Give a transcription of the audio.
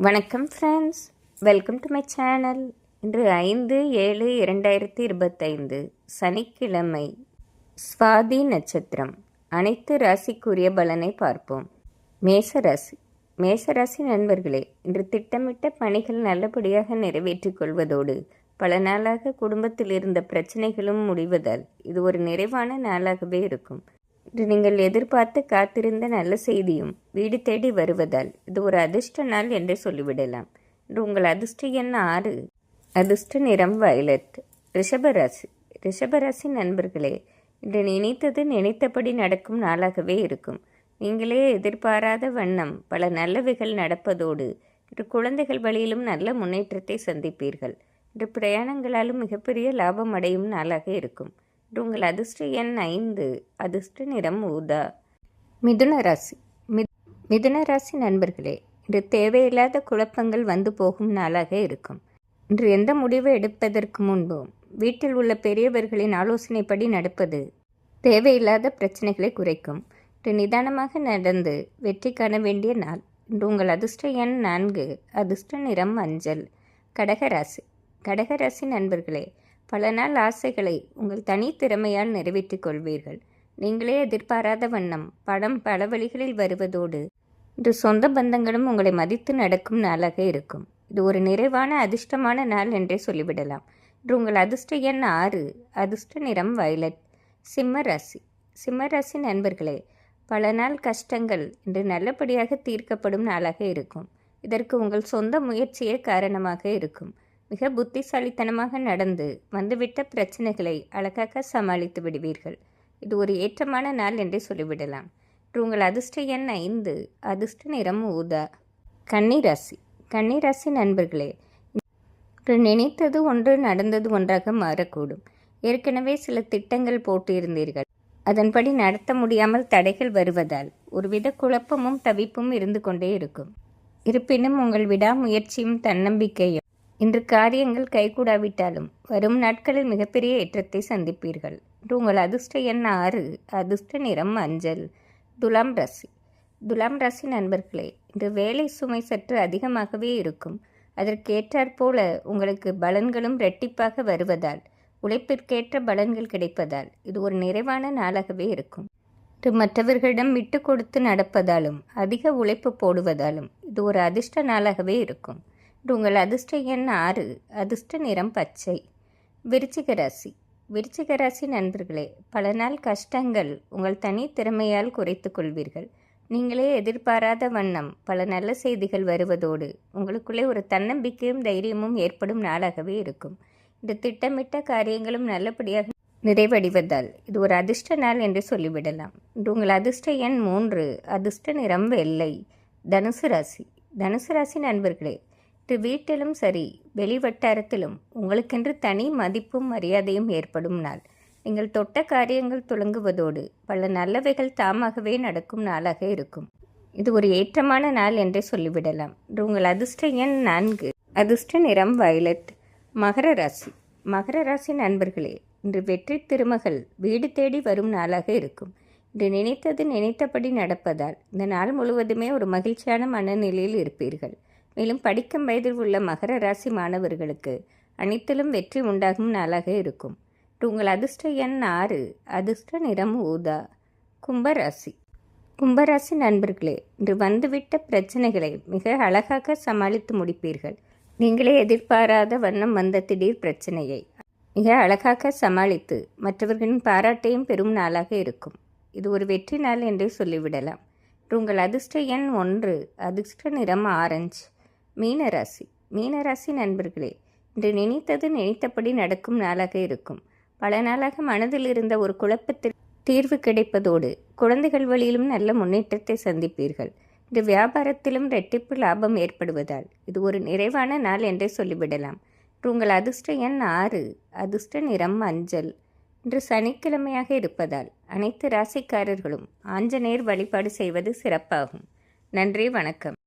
வணக்கம் friends welcome to my channel இன்று ஐந்து ஏழு இரண்டாயிரத்தி இருபத்தைந்து சனிக்கிழமை ஸ்வாதி நட்சத்திரம். அனைத்து ராசிக்குரிய பலனை பார்ப்போம். மேசராசி மேசராசி நண்பர்களே இன்று திட்டமிட்ட பணிகள் நல்லபடியாக நிறைவேற்றிக் கொள்வதோடு பல நாளாக குடும்பத்தில் இருந்த பிரச்சனைகளும் முடிவதால் இது ஒரு நிறைவான நாளாகவே இருக்கும். இன்று நீங்கள் எதிர்பார்த்து காத்திருந்த நல்ல செய்தியும் வீடு தேடி வருவதால் இது ஒரு அதிர்ஷ்ட நாள் என்று சொல்லிவிடலாம். இன்று உங்கள் அதிர்ஷ்ட எண் ஆறு. அதிர்ஷ்ட நிறம் வயலட். ரிஷபராசி ரிஷபராசி நண்பர்களே இன்று நினைத்தது நினைத்தபடி நடக்கும் நாளாகவே இருக்கும். நீங்களே எதிர்பாராத வண்ணம் பல நல்லவைகள் நடப்பதோடு இன்று குழந்தைகள் வழியிலும் நல்ல முன்னேற்றத்தை சந்திப்பீர்கள். இன்று பிரயாணங்களாலும் மிகப்பெரிய லாபம் அடையும் நாளாக இருக்கும். உங்கள் அதிர்ஷ்ட எண் ஐந்து அதிர்ஷ்ட நிறம் ஊதா. மிதுன ராசி. மிதுன ராசி நண்பர்களே இன்று தேவையில்லாத குழப்பங்கள் வந்து போகும் நாளாக இருக்கும். இன்று எந்த முடிவை எடுப்பதற்கு முன்பும் வீட்டில் உள்ள பெரியவர்களின் ஆலோசனைப்படி நடப்பது தேவையில்லாத பிரச்சனைகளை குறைக்கும். இன்று நிதானமாக நடந்து வெற்றி காண வேண்டிய நாள். இன்று உங்கள் அதிர்ஷ்ட எண் நான்கு அதிர்ஷ்ட நிறம் மஞ்சள். கடகராசி கடகராசி நண்பர்களே பல நாள் ஆசைகளை உங்கள் தனி திறமையால் நிறைவேற்றிக் கொள்வீர்கள். நீங்களே எதிர்பாராத வண்ணம் படம் பல வழிகளில் வருவதோடு இன்று சொந்த பந்தங்களும் உங்களை மதித்து நடக்கும் நாளாக இருக்கும். இது ஒரு நிறைவான அதிர்ஷ்டமான நாள் என்றே சொல்லிவிடலாம். இன்று உங்கள் அதிர்ஷ்ட எண் ஆறு அதிர்ஷ்ட நிறம் வயலட் சிம்ம ராசி. சிம்ம ராசி நண்பர்களே பல நாள் கஷ்டங்கள் இன்று நல்லபடியாக தீர்க்கப்படும் நாளாக இருக்கும். இதற்கு உங்கள் சொந்த முயற்சியே காரணமாக இருக்கும். மிக புத்திசாலித்தனமாக நடந்து வந்துவிட்ட பிரச்சனைகளை அழகாக சமாளித்து விடுவீர்கள். இது ஒரு ஏற்றமான நாள் என்றே சொல்லிவிடலாம். இன்று உங்கள் அதிர்ஷ்ட எண் ஐந்து அதிர்ஷ்ட நிறம் ஊதா. கன்னிராசி. கன்னிராசி நண்பர்களே இன்று நினைத்தது ஒன்று நடந்தது ஒன்றாக மாறக்கூடும். ஏற்கனவே சில திட்டங்கள் போட்டிருந்தீர்கள். அதன்படி நடத்த முடியாமல் தடைகள் வருவதால் ஒருவித குழப்பமும் தவிப்பும் இருந்து கொண்டே இருக்கும். இருப்பினும் உங்கள் விடாமுயற்சியும் தன்னம்பிக்கையும் இன்று காரியங்கள் கைகூடாவிட்டாலும் வரும் நாட்களில் மிகப்பெரிய ஏற்றத்தை சந்திப்பீர்கள். இன்று உங்கள் அதிர்ஷ்ட எண் ஆறு அதிர்ஷ்ட நிறம் மஞ்சள் துலாம் ராசி. துலாம் ராசி நண்பர்களே இன்று வேலை சுமை சற்று அதிகமாகவே இருக்கும். அதற்கேற்றாற்போல உங்களுக்கு பலன்களும் ரெட்டிப்பாக வருவதால் உழைப்பிற்கேற்ற பலன்கள் கிடைப்பதால் இது ஒரு நிறைவான நாளாகவே இருக்கும். இன்று மற்றவர்களிடம் விட்டு கொடுத்து நடப்பதாலும் அதிக உழைப்பு போடுவதாலும் இது ஒரு அதிர்ஷ்ட நாளாகவே இருக்கும். உங்கள் அதிர்ஷ்ட எண் ஆறு. அதிர்ஷ்ட நிறம் பச்சை. விருச்சிக ராசி. விருச்சிக ராசி நண்பர்களே பல நாள் கஷ்டங்கள் உங்கள் தனி திறமையால் குறைத்து கொள்வீர்கள். நீங்களே எதிர்பாராத வண்ணம் பல நல்ல செய்திகள் வருவதோடு உங்களுக்குள்ளே ஒரு தன்னம்பிக்கையும் தைரியமும் ஏற்படும் நாளாகவே இருக்கும். இந்த திட்டமிட்ட காரியங்களும் நல்லபடியாக நிறைவடைவதால் இது ஒரு அதிர்ஷ்ட நாள் என்று சொல்லிவிடலாம். இன்று உங்கள் அதிர்ஷ்ட எண் மூன்று. அதிர்ஷ்ட நிறம் வெள்ளை. தனுசு ராசி. தனுசு ராசி நண்பர்களே வீட்டிலும் சரி வெளிவட்டாரத்திலும் உங்களுக்கென்று தனி மதிப்பும் மரியாதையும் ஏற்படும் நாள். நீங்கள் தொட்ட காரியங்கள் துளங்குவதோடு பல நல்லவைகள் தாமாகவே நடக்கும் நாளாக இருக்கும். இது ஒரு ஏற்றமான நாள் என்றே சொல்லிவிடலாம். உங்கள் அதிர்ஷ்ட எண் நான்கு. அதிர்ஷ்ட நிறம் வயலட். மகர ராசி. மகர ராசி நண்பர்களே இன்று வெற்றி திருமகள் வீடு தேடி வரும் நாளாக இருக்கும். இன்று நினைத்தது நினைத்தபடி நடப்பதால் இந்த நாள் முழுவதுமே ஒரு மகிழ்ச்சியான மனநிலையில் இருப்பீர்கள். மேலும் படிக்கும் வயதில் உள்ள மகர ராசி மாணவர்களுக்கு அனைத்திலும் வெற்றி உண்டாகும் நாளாக இருக்கும். உங்கள் அதிர்ஷ்ட எண் ஆறு அதிர்ஷ்ட நிறம் ஊதா கும்பராசி. கும்பராசி நண்பர்களே இன்று வந்துவிட்ட பிரச்சனைகளை மிக அழகாக சமாளித்து முடிப்பீர்கள். நீங்களே எதிர்பாராத வண்ணம் வந்த திடீர் பிரச்சனையை மிக அழகாக சமாளித்து மற்றவர்களின் பாராட்டையும் பெறும் நாளாக இருக்கும். இது ஒரு வெற்றி நாள் என்றே சொல்லிவிடலாம். உங்கள் அதிர்ஷ்ட எண் ஒன்று அதிர்ஷ்ட நிறம் ஆரஞ்சு. மீனராசி. மீனராசி நண்பர்களே இன்று நினைத்தது நினைத்தபடி நடக்கும் நாளாக இருக்கும். பல நாளாக மனதில் இருந்த ஒரு குழப்பத்தில் தீர்வு கிடைப்பதோடு குழந்தைகள் வழியிலும் நல்ல முன்னேற்றத்தை சந்திப்பீர்கள். இன்று வியாபாரத்திலும் ரெட்டிப்பு லாபம் ஏற்படுவதால் இது ஒரு நிறைவான நாள் என்றே சொல்லிவிடலாம். உங்கள் அதிர்ஷ்ட எண் ஆறு அதிர்ஷ்ட நிறம் மஞ்சள். இன்று சனிக்கிழமையாக இருப்பதால் அனைத்து ராசிக்காரர்களும் ஆஞ்சநேயர் வழிபாடு செய்வது சிறப்பாகும். நன்றி வணக்கம்.